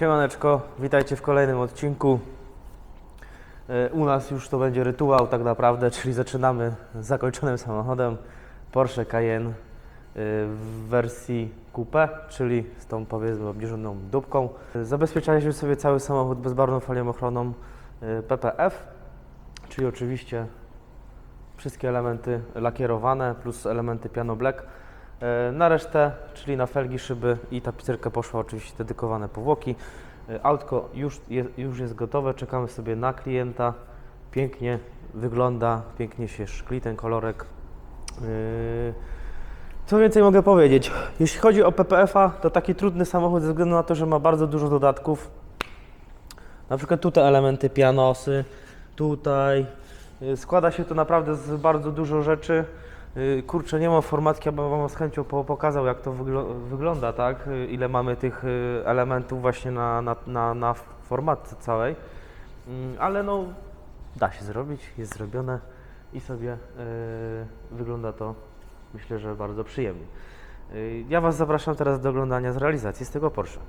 Siemaneczko, witajcie w kolejnym odcinku. E, U nas już to będzie rytuał tak naprawdę, czyli zaczynamy z zakończonym samochodem Porsche Cayenne e, w wersji coupe, czyli z tą powiedzmy obniżoną dupką. E, Zabezpieczaliśmy sobie cały samochód bezbarwną folią ochroną e, PPF, czyli oczywiście wszystkie elementy lakierowane plus elementy piano black. E, Na resztę, czyli na felgi, szyby i tapicerkę poszła oczywiście dedykowane powłoki. E, Autko już jest, już jest gotowe, czekamy sobie na klienta. Pięknie wygląda, pięknie się szkli ten kolorek. E, Co więcej mogę powiedzieć? Jeśli chodzi o PPF-a, to taki trudny samochód ze względu na to, że ma bardzo dużo dodatków. Na przykład tutaj elementy pianosy, tutaj. Składa się to naprawdę z bardzo dużo rzeczy. Y, Kurczę, nie mam formatki, abym Wam z chęcią po- pokazał, jak to wyglo- wygląda, tak? Y, Ile mamy tych y, elementów właśnie na, na, na, na formatce całej. Mm, Ale no, da się zrobić, jest zrobione i sobie y, wygląda to, myślę, że bardzo przyjemnie. Y, Ja Was zapraszam teraz do oglądania z realizacji z tego Porsche.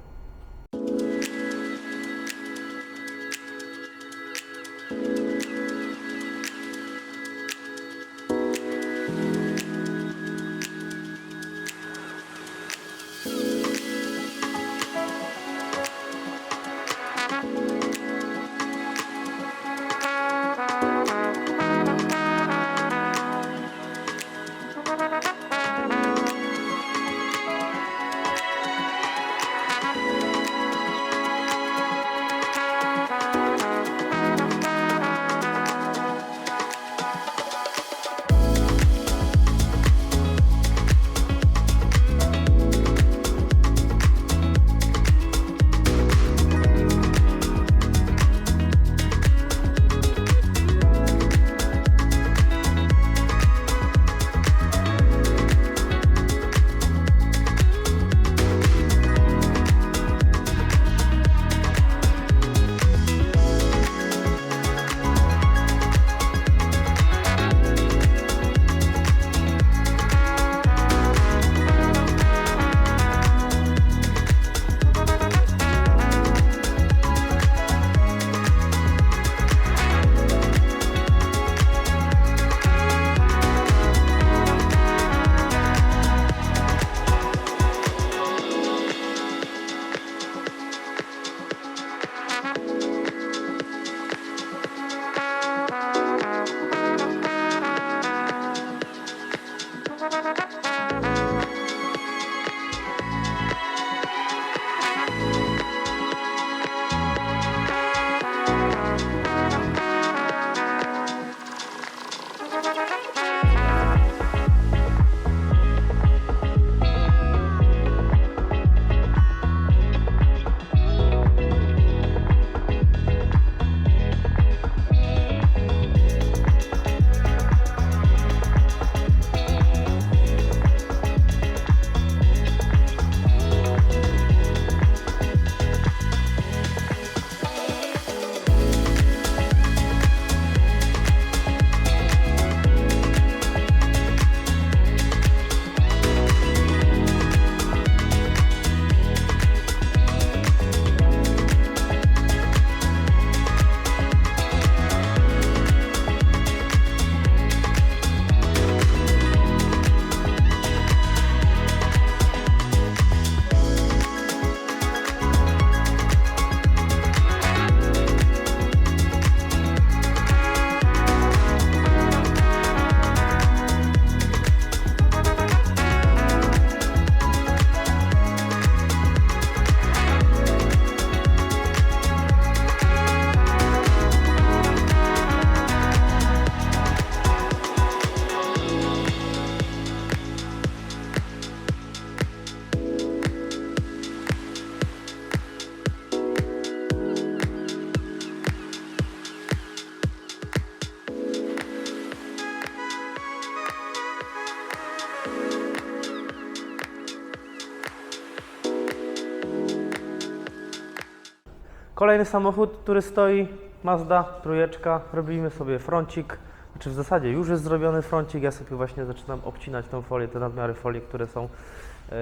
Kolejny samochód, który stoi, Mazda, trójeczka. Robimy sobie froncik. Znaczy w zasadzie już jest zrobiony froncik. Ja sobie właśnie zaczynam obcinać tą folię, te nadmiary folii, które są e,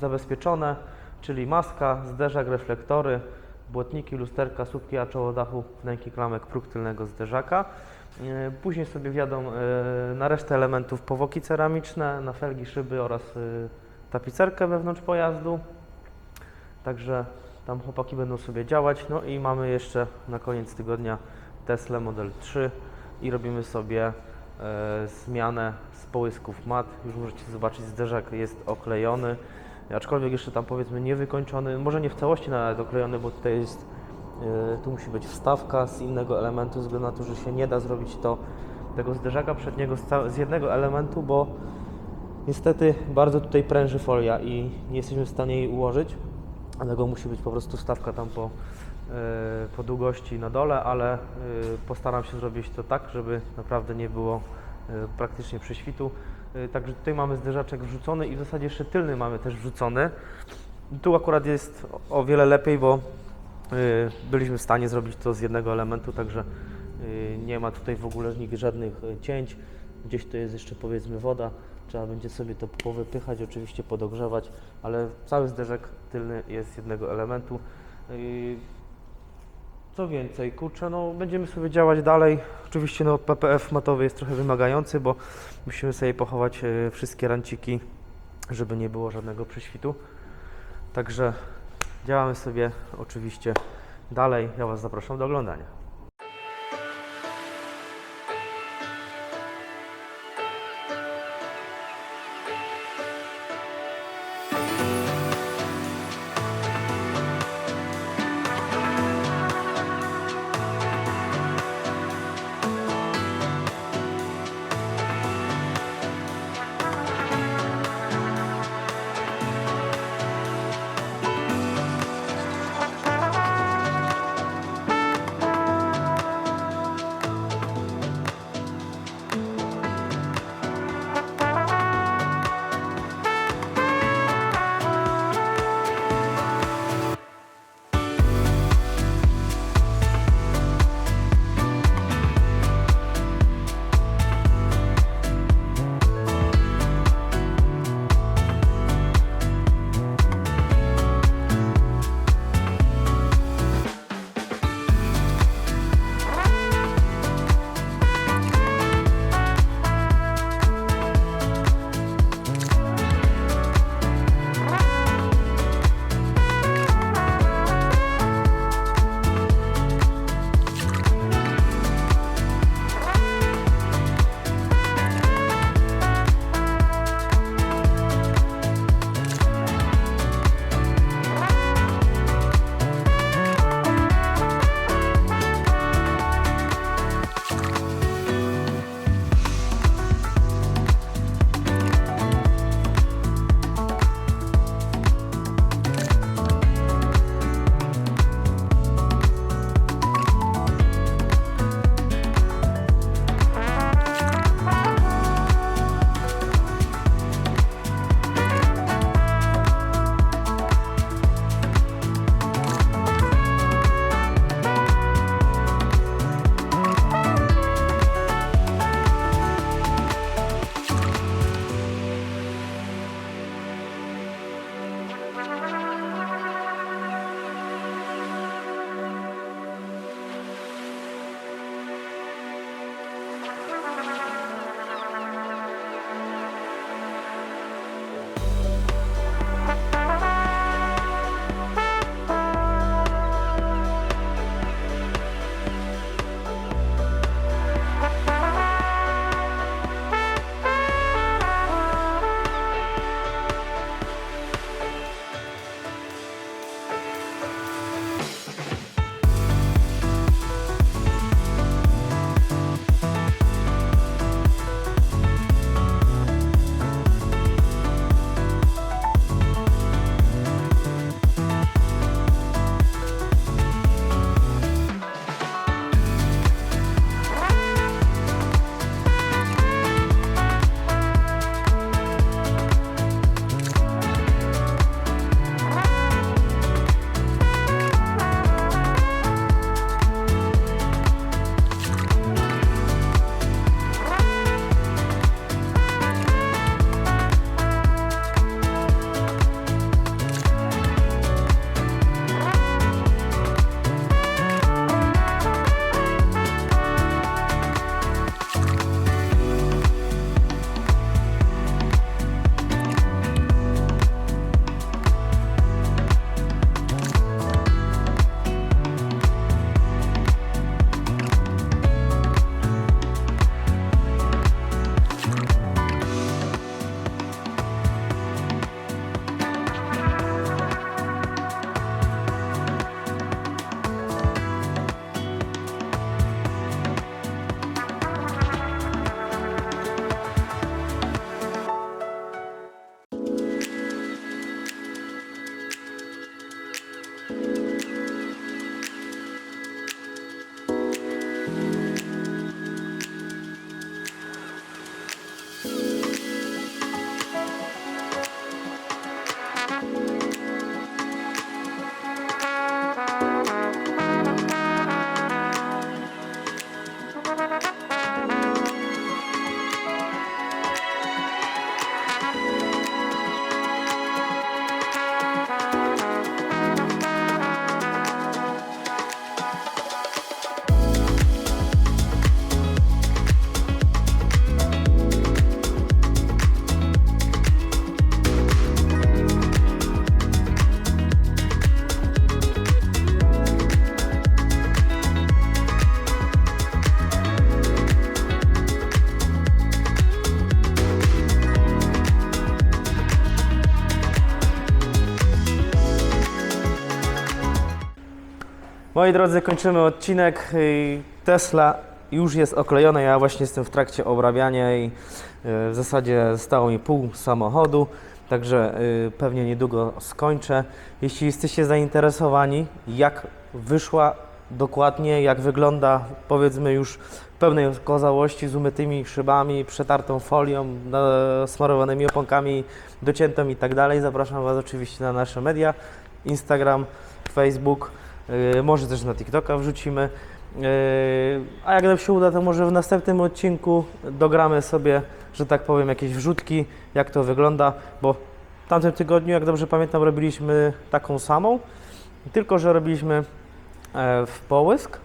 zabezpieczone. czyli maska, zderzak, reflektory, błotniki, lusterka, słupki a czołodachu, wnęki klamek, próg tylnego zderzaka. E, Później sobie wjadą e, na resztę elementów powoki ceramiczne, na felgi, szyby oraz tapicerkę wewnątrz pojazdu. Także tam chłopaki będą sobie działać. No i mamy jeszcze na koniec tygodnia Tesla Model 3 i robimy sobie e, zmianę z połysków mat. Już możecie zobaczyć, zderzak jest oklejony, aczkolwiek jeszcze tam powiedzmy niewykończony, może nie w całości nawet oklejony, bo tutaj jest, e, tu musi być wstawka z innego elementu, ze względu na to, że się nie da zrobić to tego zderzaka przedniego z, z jednego elementu, bo niestety bardzo tutaj pręży folia i nie jesteśmy w stanie jej ułożyć. Dlatego musi być po prostu stawka tam po, e, po długości na dole, ale e, postaram się zrobić to tak, żeby naprawdę nie było e, praktycznie prześwitu. Także tutaj mamy zderzaczek wrzucony i w zasadzie jeszcze tylny mamy też wrzucony. Tu akurat jest o wiele lepiej, bo byliśmy w stanie zrobić to z jednego elementu, także nie ma tutaj w ogóle żadnych cięć. Gdzieś to jest jeszcze powiedzmy woda, trzeba będzie sobie to powypychać, oczywiście podogrzewać, ale cały zderzek tylny jest z jednego elementu. Co więcej, kurczę, no będziemy sobie działać dalej. Oczywiście no PPF matowy jest trochę wymagający, bo musimy sobie pochować e, wszystkie ranciki, żeby nie było żadnego prześwitu. Także działamy sobie oczywiście dalej. Ja Was zapraszam do oglądania. Moi drodzy, kończymy odcinek. Tesla już jest oklejona, ja właśnie jestem w trakcie obrabiania i y, w zasadzie zostało mi pół samochodu, także y, pewnie niedługo skończę. Jeśli jesteście zainteresowani, jak wyszła dokładnie, jak wygląda powiedzmy już w pełnej okazałości z umytymi szybami, przetartą folią, smarowanymi oponkami, dociętą i tak dalej, zapraszam Was oczywiście na nasze media, Instagram, Facebook, może też na TikToka wrzucimy. Yy, a jak nam się uda, to może w następnym odcinku dogramy sobie, że tak powiem, jakieś wrzutki, jak to wygląda, bo w tamtym tygodniu, jak dobrze pamiętam, robiliśmy taką samą, tylko że robiliśmy e, w połysk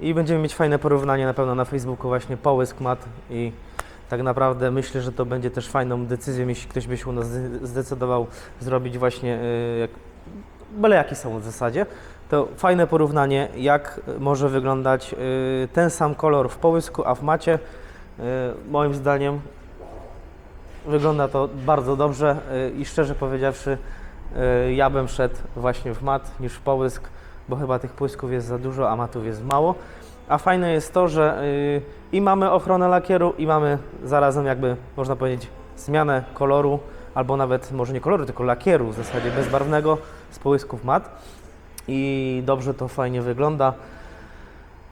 i będziemy mieć fajne porównanie na pewno na Facebooku właśnie połysk mat i tak naprawdę myślę, że to będzie też fajną decyzją, jeśli ktoś by się u nas zde- zdecydował zrobić właśnie jak, byle jaki są w zasadzie, to fajne porównanie, jak może wyglądać y, ten sam kolor w połysku, a w macie. Y, Moim zdaniem wygląda to bardzo dobrze y, i szczerze powiedziawszy, y, ja bym szedł właśnie w mat niż w połysk, bo chyba tych płysków jest za dużo, a matów jest mało. A fajne jest to, że y, i mamy ochronę lakieru, i mamy zarazem jakby, można powiedzieć, zmianę koloru, albo nawet może nie koloru, tylko lakieru w zasadzie bezbarwnego z połysków mat. I dobrze to fajnie wygląda.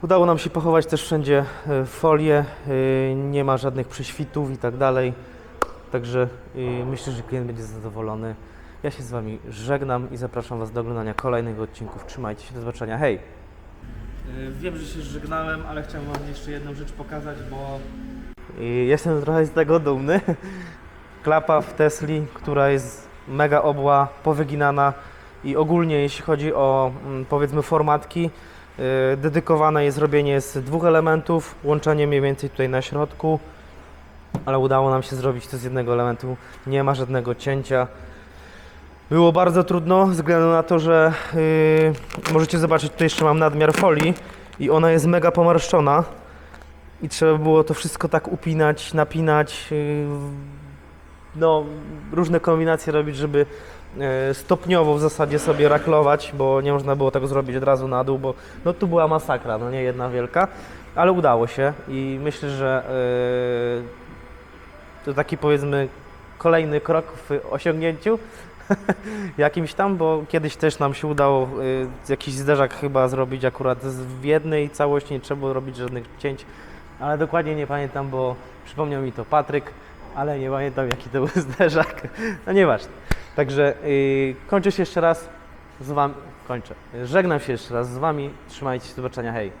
Udało nam się pochować też wszędzie y, folię, y, nie ma żadnych prześwitów i tak dalej. Także y, myślę, że klient będzie zadowolony. Ja się z Wami żegnam i zapraszam Was do oglądania kolejnych odcinków. Trzymajcie się, do zobaczenia. Hej! Wiem, że się żegnałem, ale chciałem Wam jeszcze jedną rzecz pokazać, bo jestem trochę z tego dumny. Klapa w Tesli, która jest mega obła, powyginana i ogólnie jeśli chodzi o mm, powiedzmy formatki, yy, dedykowane jest robienie z dwóch elementów, łączenie mniej więcej tutaj na środku, ale udało nam się zrobić to z jednego elementu, nie ma żadnego cięcia. Było bardzo trudno, ze względu na to, że yy, możecie zobaczyć, tutaj jeszcze mam nadmiar folii i ona jest mega pomarszczona i trzeba było to wszystko tak upinać, napinać, yy, no różne kombinacje robić, żeby stopniowo w zasadzie sobie raklować, bo nie można było tego zrobić od razu na dół, bo no tu była masakra, no nie jedna wielka, ale udało się i myślę, że yy, to taki powiedzmy kolejny krok w osiągnięciu jakimś tam, bo kiedyś też nam się udało y, jakiś zderzak chyba zrobić akurat w jednej całości, nie trzeba było robić żadnych cięć, ale dokładnie nie pamiętam, bo przypomniał mi to Patryk, ale nie pamiętam jaki to był zderzak, no nieważne. Także y, kończę się jeszcze raz z wami, kończę, żegnam się jeszcze raz z wami, trzymajcie się, do zobaczenia, hej.